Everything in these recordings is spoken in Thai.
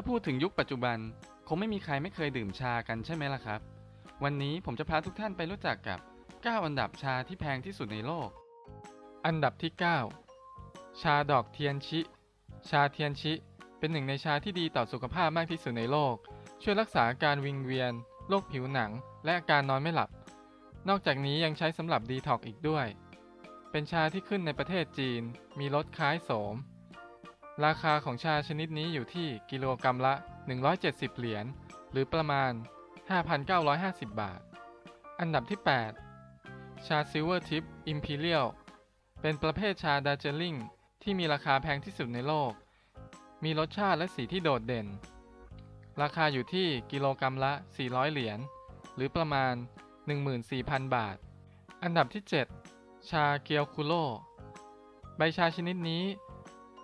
ถ้าพูดถึงยุคปัจจุบัน คงไม่มีใครไม่เคยดื่มชากันใช่ไหมล่ะครับ วันนี้ผมจะพาทุกท่านไปรู้จักกับ 9 อันดับชาที่แพงที่สุดในโลก อันดับที่ 9 ชาดอกเทียนชิ ชาเทียนชิ เป็นหนึ่งในชาที่ดีต่อสุขภาพมากที่สุดในโลก ช่วยรักษาอาการวิงเวียน โรคผิวหนัง และอาการนอนไม่หลับ นอกจากนี้ยังใช้สำหรับดีท็อกอีกด้วย เป็นชาที่ขึ้นในประเทศจีน มีรสคล้ายโสม ราคาของชาชนิดนี้อยู่ที่กิโลกรัมละ 170 เหรียญ หรือประมาณ 5,950 บาท อันดับที่ 8 ชาซิลเวอร์ทิปอิมพีเรียล เป็นประเภทชาดาร์เจลิงที่มีราคาแพงที่สุดในโลก มีรสชาติและสีที่โดดเด่น ราคาอยู่ที่กิโลกรัมละ 400 เหรียญ หรือประมาณ 14,000 บาท อันดับที่ 7 ชาเกียวคุโรใบชาชนิดนี้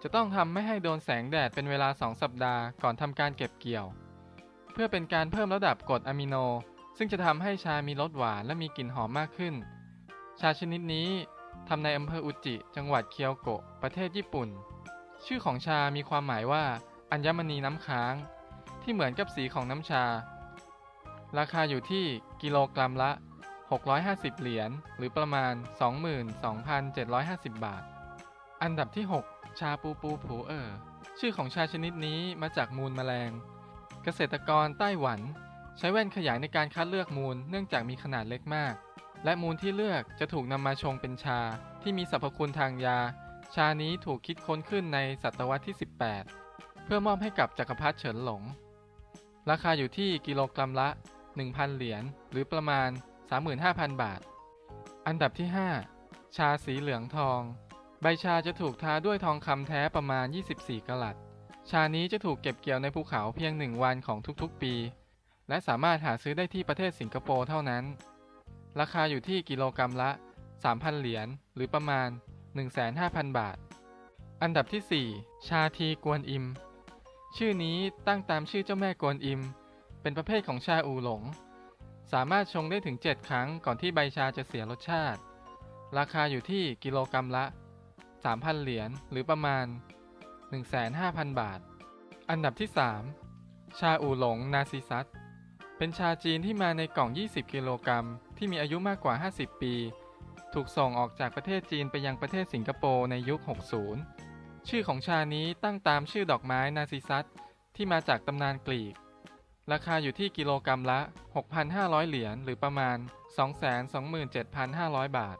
จะต้องทำไม่ให้โดนแสงแดดเป็นเวลา 2 สัปดาห์ก่อนทำการเก็บเกี่ยว เพื่อเป็นการเพิ่มระดับกรดอะมิโน ซึ่งจะทำให้ชามีรสหวานและมีกลิ่นหอมมากขึ้น ชาชนิดนี้ทำในอำเภออุจิ จังหวัดเคียวโกะ ประเทศญี่ปุ่น ชื่อของชามีความหมายว่า อัญมณีน้ำค้าง ที่เหมือนกับสีของน้ำชา ราคาอยู่ที่กิโลกรัมละ 650 เหรียญ หรือประมาณ 22,750 บาท อันดับที่ 6 ชาปูปูผูเออชื่อของชาชนิดนี้มาจากมูลแมลง เกษตรกรไต้หวัน ใช้แว่นขยายในการคัดเลือกมูลเนื่องจากมีขนาดเล็กมาก และมูลที่เลือกจะถูกนำมาชงเป็นชาที่มีสรรพคุณทางยา ชานี้ถูกคิดค้นขึ้นในศตวรรษที่ 18 เพื่อมอบให้กับจักรพรรดิเฉินหลง ราคาอยู่ที่กิโลกรัมละ 1,000 เหรียญหรือประมาณ 35,000 บาท อันดับที่ 5 ชาสีเหลืองทอง ใบชาจะถูกทาด้วยทองคำแท้ประมาณ 24กะรัตชานี้จะถูกเก็บเกี่ยวในภูเขาเพียงหนึ่งวันของทุกๆปี และสามารถหาซื้อได้ที่ประเทศสิงคโปร์เท่านั้น ราคาอยู่ที่กิโลกรัมละ 3,000 เหรียญหรือประมาณ 15,000 บาท อันดับที่ 4 ชาทีกวนอิม ชื่อนี้ตั้งตามชื่อเจ้าแม่กวนอิม เป็นประเภทของชาอูหลง สามารถชงได้ถึง 7 ครั้งก่อนที่ใบชาจะเสียรสชาติ ราคาอยู่ที่กิโลกรัมละ 3,000 เหรียญหรือประมาณ 15,000 บาท อันดับที่ 3 ชาอูหลงนาซิซัสเป็นชาจีนที่มาในกล่อง 20 กิโลกรัม ที่มีอายุมากกว่า 50 ปี ถูกส่งออกจากประเทศจีนไปยังประเทศสิงคโปร์ในยุค 60 ชื่อของชานี้ตั้งตามชื่อดอกไม้นาซิซัสที่มาจากตำนานกรีก ราคาอยู่ที่กิโลกรัมละ 6,500 เหรียญหรือประมาณ 227,500 บาท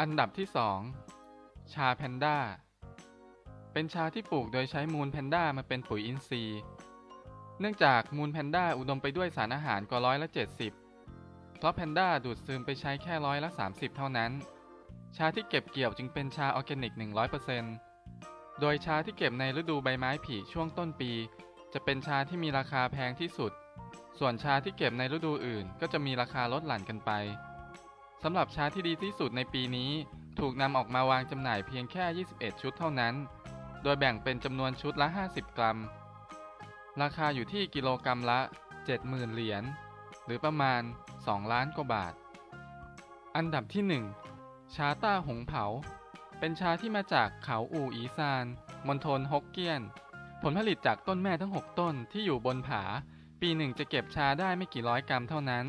อันดับที่ 2 ชาแพนด้า เป็นชาที่ปลูกโดยใช้มูลแพนด้ามาเป็นปุ๋ยอินทรีย์ เนื่องจากมูลแพนด้าอุดมไปด้วยสารอาหารกว่าร้อยละ70 เพราะแพนด้าดูดซึมไปใช้แค่ร้อยละ 30 เท่านั้น ชาที่เก็บเกี่ยวจึงเป็นชาออร์แกนิก 100%โดยชาที่เก็บในฤดูใบไม้ผลิช่วงต้นปี จะเป็นชาที่มีราคาแพงที่สุด ส่วนชาที่เก็บในฤดูอื่น ก็จะมีราคาลดหลั่นกันไป สำหรับชาที่ดีที่สุดในปีนี้ ถูกนำออกมาวางจำหน่ายเพียงแค่ 21 ชุดเท่านั้น โดยแบ่งเป็นจำนวนชุดละ 50 กรัม ราคาอยู่ที่กิโลกรัมละ 70,000 เหรียญ หรือประมาณ 2 ล้านกว่าบาท อันดับที่ 1 ชาต้าหงเผา เป็นชาที่มาจากเขาอู่อีซาน มณฑลฮกเกี้ยน ผลผลิตจากต้นแม่ทั้ง 6 ต้นที่อยู่บนผา ปีหนึ่งจะเก็บชาได้ไม่กี่ร้อยกรัมเท่านั้น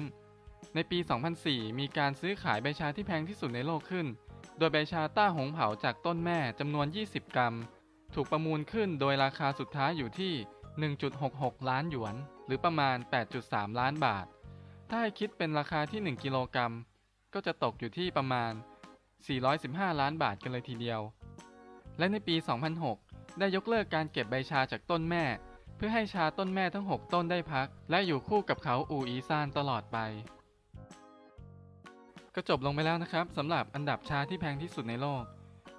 ในปี 2004 มีการซื้อขายใบชาที่แพงที่สุดในโลกขึ้น โดยใบชาต้าหงเผาจากต้นแม่จำนวน 20 กรัม ถูกประมูลขึ้นโดยราคาสุดท้ายอยู่ที่ 1.66 ล้านหยวน หรือประมาณ 8.3 ล้านบาท ถ้าคิดเป็นราคาที่ 1 กิโลกรัม ก็จะตกอยู่ที่ประมาณ 415 ล้านบาทกันเลยทีเดียว และในปี 2006 ได้ยกเลิกการเก็บใบชาจากต้นแม่ เพื่อให้ชาต้นแม่ทั้ง 6 ต้นได้พัก และอยู่คู่กับเขาอูอีซานตลอดไป ก็จบลงไปแล้วนะครับสำหรับอันดับชาที่แพงที่สุดในโลก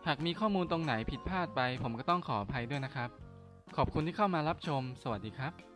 หากมีข้อมูลตรงไหนผิดพลาดไป ผมก็ต้องขออภัยด้วยนะครับ ขอบคุณที่เข้ามารับชม สวัสดีครับ